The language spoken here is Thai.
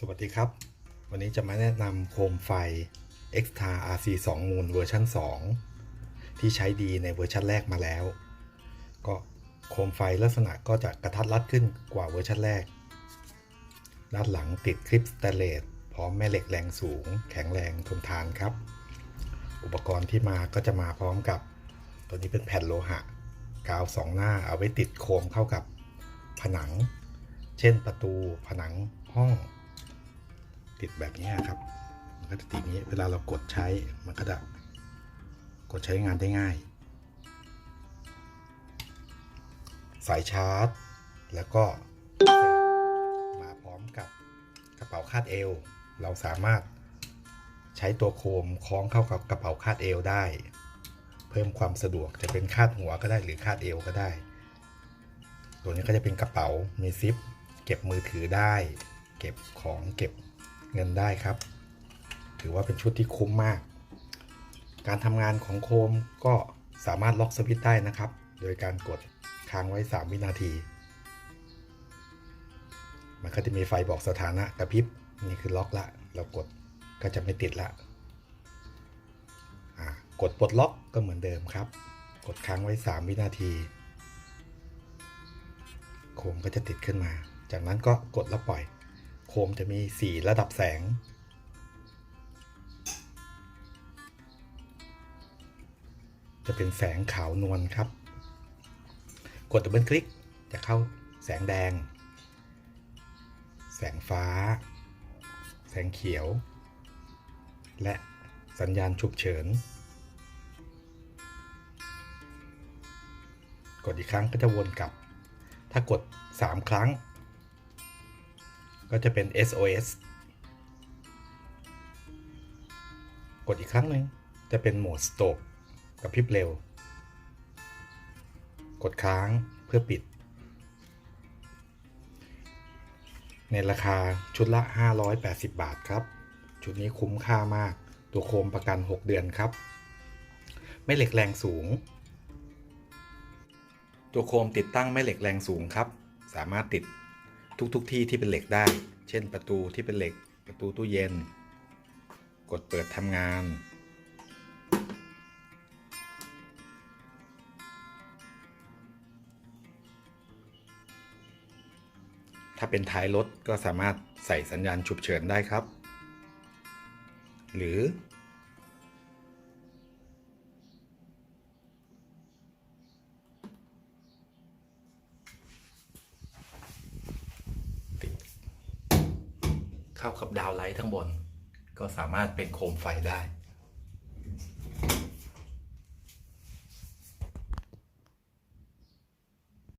สวัสดีครับ วันนี้จะมาแนะนำโคมไฟ Extra RC 2มูลเวอร์ชัน2 ที่ใช้ดีในเวอร์ชันแรกมาแล้ว ก็โคมไฟลักษณะก็จะกระทัดรัดขึ้นกว่าเวอร์ชันแรก ด้านหลังติดคลิปสเตเลสพร้อมแม่เหล็กแรงสูง แข็งแรงทนทานครับ อุปกรณ์ที่มาก็จะมาพร้อมกับ ตัวนี้เป็นแผ่นโลหะ กาวสองหน้าเอาไว้ติดโคมเข้ากับผนัง เช่นประตูผนังห้อง ติดแบบนี้ครับ มันก็จะติดนี้เวลาเรากดใช้มันก็จะกดใช้งานได้ง่าย สายชาร์จ แล้วก็มาพร้อมกับกระเป๋าคาดเอว เราสามารถใช้ตัวโคมคล้องเข้ากับกระเป๋าคาดเอวได้ เพิ่มความสะดวกจะเป็นคาดหัวก็ได้หรือคาดเอวก็ได้ ตัวนี้ก็จะเป็นกระเป๋ามีซิป เก็บมือถือได้ เก็บของเก็บ เงินได้ครับ ถือว่าเป็นชุดที่คุ้มมาก การทำงานของโคมก็สามารถล็อกสวิตได้นะครับ โดยการกดค้างไว้ 3 วินาที มันก็จะมีไฟบอกสถานะกระพริบนี่คือล็อกละ เรากดก็จะไม่ติดละกดปลดล็อกก็เหมือนเดิมครับ กดค้างไว้ 3 วินาที โคมก็จะติดขึ้นมา จากนั้นก็กดแล้วปล่อย โคมจะมี 4 ระดับแสง จะเป็นแสงขาวนวลครับ กดดับเบิลคลิกจะเข้าแสงแดง แสงฟ้า แสงเขียว และสัญญาณฉุกเฉิน กดอีกครั้งก็จะวนกลับ ถ้ากด 3 ครั้ง ก็จะเป็น SOS กดอีกครั้งหนึ่งจะเป็นโหมด Stop กับพริบเร็ว กดค้างเพื่อปิด ในราคาชุดละ 580 บาทครับ ชุดนี้คุ้มค่ามาก ตัวโคมประกัน 6 เดือนครับ ไม่เหล็กแรงสูง ตัวโคมติดตั้งแม่เหล็กแรงสูงครับ สามารถติด ทุกๆทที่ที่เป็นเหล็กได้ เช่นประตูที่เป็นเหล็ก ประตูตู้เย็น กดเปิดทำงาน ถ้าเป็นท้ายรถก็สามารถใส่สัญญาณฉุกเฉินได้ครับ หรือ เข้ากับดาวไลท์ทั้งบน ก็สามารถเป็นโคมไฟได้